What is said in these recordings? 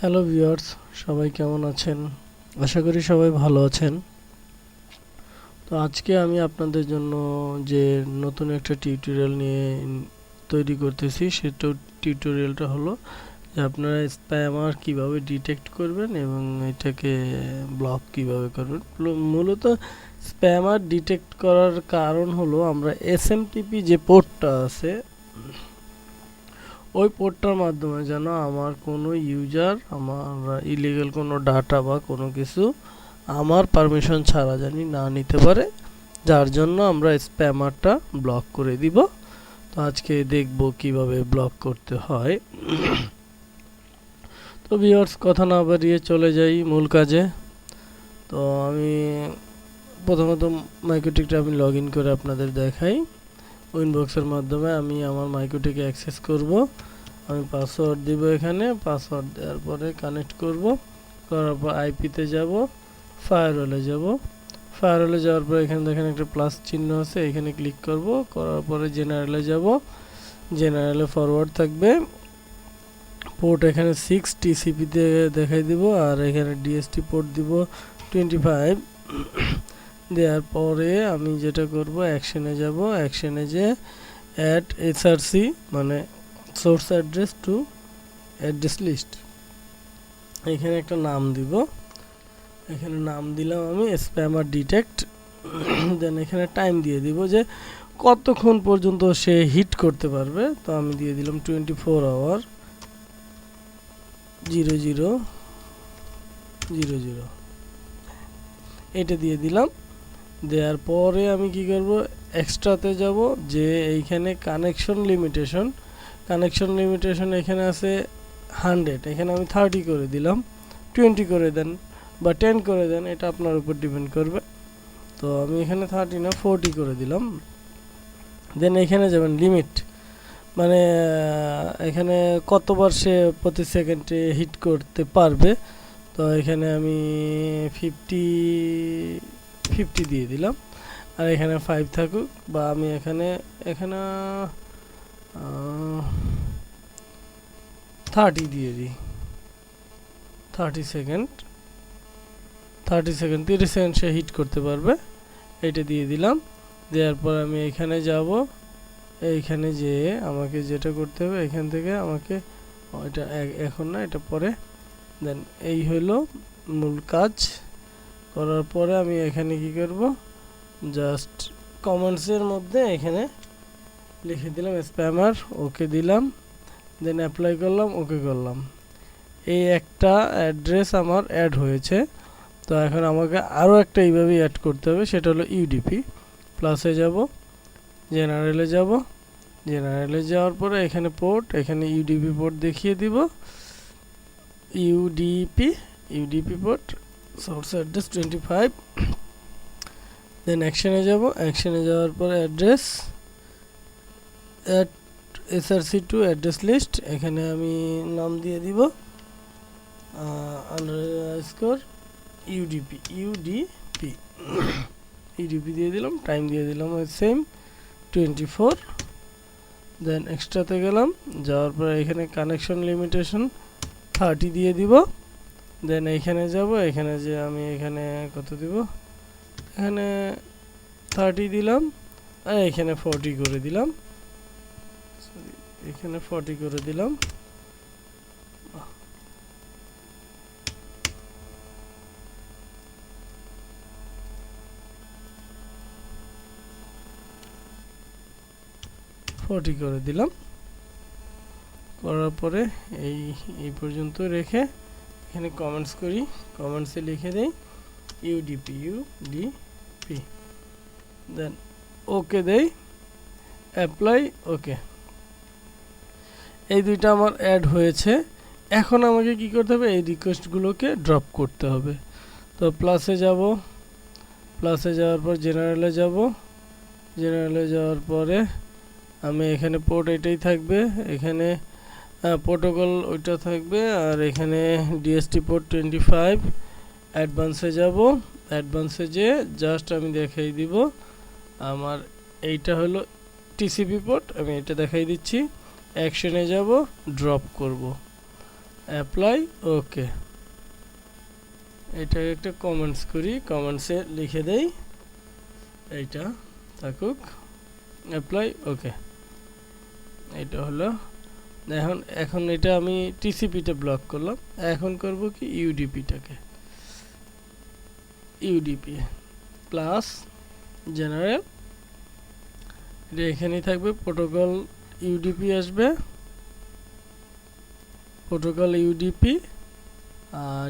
Hello viewers সবাই কেমন আছেন? আশা করি সবাই ভালো আছেন। তো আজকে আমি আপনাদের জন্য যে নতুন একটা টিউটোরিয়াল নিয়ে তৈরি করতেছি, সেটা টিউটোরিয়ালটা হলো যে আপনারা স্প্যামার কীভাবে ডিটেক্ট করবেন এবং এটাকে ব্লক কীভাবে করবেন। মূল- মূলত স্প্যামার ডিটেক্ট করার কারণ হলো আমরা এসএমটিপি যে পোর্টটা আছে ওই পোর্টটার মাধ্যমে যেন আমার কোনো ইউজার আমার ইলিগাল কোনো ডাটা বা কোনো কিছু আমার পারমিশন ছাড়া জানি না নিতে পারে, যার জন্য আমরা স্প্যামারটা ব্লক করে দিব। তো আজকে দেখব কীভাবে ব্লক করতে হয়। তো ভিউয়ার্স কথা না বাড়িয়ে চলে যাই মূল কাজে। তো আমি প্রথমত মাইক্রোটিকটা আমি লগ ইন করে আপনাদের দেখাই। উইনবক্সের মাধ্যমে আমি আমার মাইক্রোটিকে অ্যাক্সেস করব। আমি পাসওয়ার্ড দিব এখানে পাসওয়ার্ড দেওয়ার পরে কানেক্ট করব। করার পর আইপিতে যাব ফায়ারওয়ালে যাব। ফায়ারওয়ালে যাওয়ার পর এখানে দেখেন একটা প্লাস চিহ্ন আছে, এখানে ক্লিক করব। করার পরে জেনারেলে যাব। জেনারেলে ফরওয়ার্ড থাকবে। পোর্ট এখানে সিক্স টিসিপিতে দেখাই দিব, আর এখানে ডিএসটি পোর্ট দিব টোয়েন্টি ফাইভ দেওয়ার পরে আমি যেটা করব অ্যাকশনে যাব। অ্যাকশনে যে অ্যাড এসআরসি মানে source address to address list এখানে একটা নাম দিব। এখানে নাম দিলাম আমি স্প্যামার ডিটেক্ট দেন এখানে টাইম দিয়ে দিব যে কতক্ষণ পর্যন্ত সে হিট করতে পারবে। তো আমি দিয়ে দিলাম twenty four hour zero zero zero zero এটা দিয়ে দিলাম। দেওয়ার পরে আমি কি করব? এক্সট্রাতে যাব যে এইখানে কানেকশন লিমিটেশন কানেকশন লিমিটেশন এখানে আছে হান্ড্রেড এখানে আমি থার্টি করে দিলাম টোয়েন্টি করে দেন বা টেন করে দেন, এটা আপনার উপর ডিপেন্ড করবে। তো আমি এখানে থার্টি না ফোরটি করে দিলাম। দেন এখানে যাবেন লিমিট মানে এখানে কতবার সে প্রতি সেকেন্ডে হিট করতে পারবে? তো এখানে আমি ফিফটি ফিফটি দিয়ে দিলাম। আর এখানে ফাইভ থাকুক, বা আমি এখানে এখানে থার্টি দিয়ে দিই। থার্টি সেকেন্ড থার্টি সেকেন্ড তিরিশ সেকেন্ড সে হিট করতে পারবে। এটা দিয়ে দিলাম। দেওয়ার পর আমি এখানে যাব। এইখানে যে আমাকে যেটা করতে হবে, এখান থেকে আমাকে এটা এখন না, এটা পরে। দেন এই হলো মূল কাজ। করার পরে আমি এখানে কি করব? জাস্ট কমেন্টসের মধ্যে এখানে লিখে দিলাম স্প্যামার ওকে দিলাম দেন অ্যাপ্লাই করলাম, ওকে করলাম। এই একটা অ্যাড্রেস আমার অ্যাড হয়েছে, তো এখন আমাকে আরও একটা এইভাবেই অ্যাড করতে হবে, সেটা হলো ইউডিপি প্লাসে যাব জেনারেলে যাব জেনারেলে যাওয়ার পরে এখানে পোর্ট এখানে ইউডিপি পোর্ট দেখিয়ে দিব। UDP UDP port source address twenty five then অ্যাকশনে যাব অ্যাকশনে যাওয়ার পর address add SRC to address list এখানে আমি নাম দিয়ে দিব আন্ডারস্কোর ইউডিপি ইউডিপি ইউডিপি দিয়ে দিলাম টাইম দিয়ে দিলাম ওই সেম টোয়েন্টি ফোর দেন এক্সট্রাতে গেলাম, যাওয়ার পর এখানে কানেকশন লিমিটেশন থার্টি দিয়ে দিব দেন এখানে যাব, এখানে যে আমি এখানে কত দিব, এখানে থার্টি দিলাম, আর এখানে ফর্টি করে দিলাম। এখানে ফর্টি করে দিলাম। ফর্টি করে দিলাম। করার পরে এই এই পর্যন্ত রেখে এখানে কমেন্টস করি। কমেন্টসে লিখে দেই ইউডিপি ইউডিপি দেন ওকে দেই অ্যাপ্লাই ওকে এই দুইটা আমার অ্যাড হয়েছে। এখন আমাকে কি করতে হবে? এই রিকোয়েস্টগুলোকে ড্রপ করতে হবে। তো প্লাসে যাব প্লাসে যাওয়ার পর জেনারেলে যাব। জেনারেলে যাওয়ার পরে আমি এখানে পোর্ট এটাই থাকবে। এখানে প্রোটোকল ওইটা থাকবে। আর এখানে ডিএসটি পোর্ট টোয়েন্টি ফাইভ অ্যাডভান্সে যাব। অ্যাডভান্সে যে জাস্ট আমি দেখাই দিব। আমার এইটা হলো টিসিপি পোর্ট আমি এটা দেখাই দিচ্ছি। অ্যাকশনে যাব, ড্রপ করব। অ্যাপ্লাই ওকে এটা একটা কমেন্টস করি কমেন্টসে লিখে দেই। এইটা থাকুক। অ্যাপ্লাই ওকে এটা হলো। এখন এখন এটা আমি টিসিপিটা ব্লক করলাম। এখন করব কি ইউডিপিটাকে। ইউডিপি প্লাস জেনারেল এটা এখানেই থাকবে প্রোটোকল ইউডিপি আসবে protocol UDP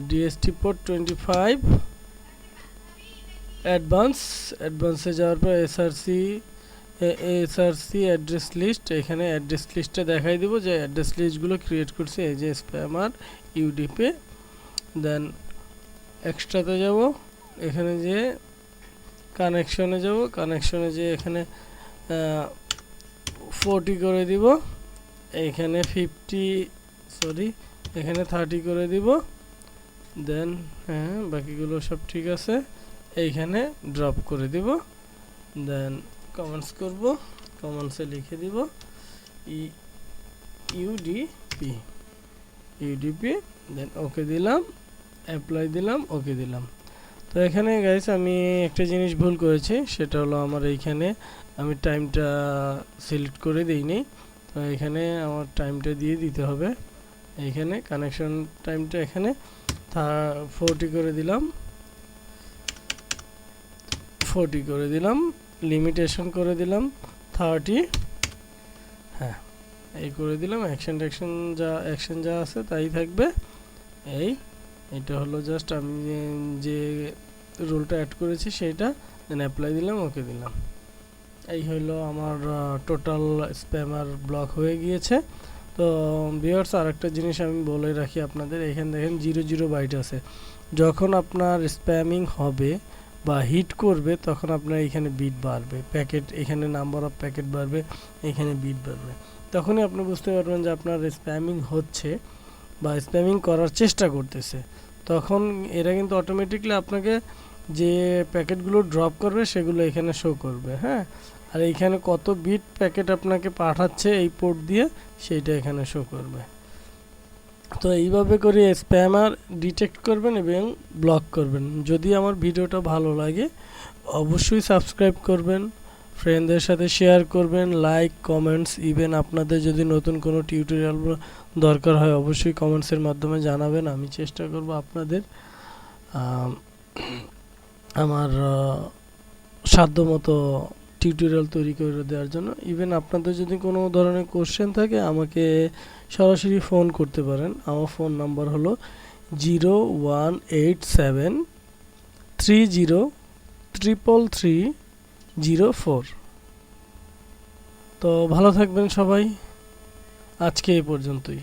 DST port twenty five advance অ্যাডভান্সে যাওয়ার পর এসআরসি এসআরসি অ্যাড্রেস লিস্ট এখানে অ্যাড্রেস লিস্টটা দেখাই দেবো যে অ্যাড্রেস লিস্টগুলো ক্রিয়েট করছে এই যে স্প্যামার ইউডিপি দেন এক্সট্রাতে যাব, এখানে যে কানেকশনে যাব কানেকশনে যে এখানে ফোরটি করে দিব। এইখানে ফিফটি সরি এখানে থার্টি করে দিব। দেন হ্যাঁ বাকিগুলো সব ঠিক আছে। এইখানে ড্রপ করে দিব। দেন কমেন্টস করব। কমেন্টসে লিখে দিব। ই ইউডিপি ইউডিপি দেন ওকে দিলাম। অ্যাপ্লাই দিলাম ওকে দিলাম। তো এখানে গাইস আমি একটা জিনিস ভুল করেছি, সেটা হলো আমার এইখানে আমি টাইমটা সিলেক্ট করে দিইনি। তো এখানে আমার টাইমটা দিয়ে দিতে হবে। এইখানে কানেকশন টাইমটা এখানে। ফোরটি করে দিলাম। ফোরটি করে দিলাম। লিমিটেশন করে দিলাম। থার্টি হ্যাঁ এই করে দিলাম। অ্যাকশন ট্যাকশন যা অ্যাকশন যা আছে তাই থাকবে। এই এটা হলো জাস্ট আমি যে রোলটা অ্যাড করেছি সেইটা দেন অ্যাপ্লাই দিলাম ওকে দিলাম। এই হলো আমার টোটাল স্প্যামার ব্লক হয়ে গিয়েছে। তো বিয়ার্স আর একটা জিনিস আমি বলে রাখি আপনাদের, এখানে দেখেন জিরো জিরো বাইট আছে। যখন আপনার স্প্যামিং হবে বা হিট করবে, তখন আপনার এখানে বিট বাড়বে। প্যাকেট এখানে নাম্বার অফ প্যাকেট বাড়বে, এখানে বিট বাড়বে। তখনই আপনি বুঝতে পারবেন যে আপনার স্প্যামিং হচ্ছে। বা স্প্যামিং করার চেষ্টা করতেছে। তখন এরা কিন্তু অটোমেটিকলি আপনাকে যে প্যাকেটগুলো ড্রপ করবে সেগুলো এখানে শো করবে হ্যাঁ? আর এইখানে কত বিট প্যাকেট আপনাকে পাঠাচ্ছে এই পোর্ট দিয়ে সেইটা এখানে শো করবে। তো এইভাবে করে স্প্যামার ডিটেক্ট করবেন এবং ব্লক করবেন। যদি আমার ভিডিওটা ভালো লাগে, অবশ্যই সাবস্ক্রাইব করবেন। ফ্রেন্ডদের সাথে শেয়ার করবেন লাইক কমেন্টস ইভেন আপনাদের যদি নতুন কোনো টিউটোরিয়াল দরকার হয়, অবশ্যই কমেন্টসের মাধ্যমে জানাবেন, আমি চেষ্টা করব আপনাদের আমার সাধ্যমতো টিউটোরিয়াল তৈরি করে দেওয়ার জন্য। ইভেন আপনাদের যদি কোনো ধরনের কোশ্চেন থাকে, আমাকে সরাসরি ফোন করতে পারেন। আমার ফোন নাম্বার হলো zero one eight seven three zero triple three zero four. তো ভালো থাকবেন সবাই। আজকে এ পর্যন্তই।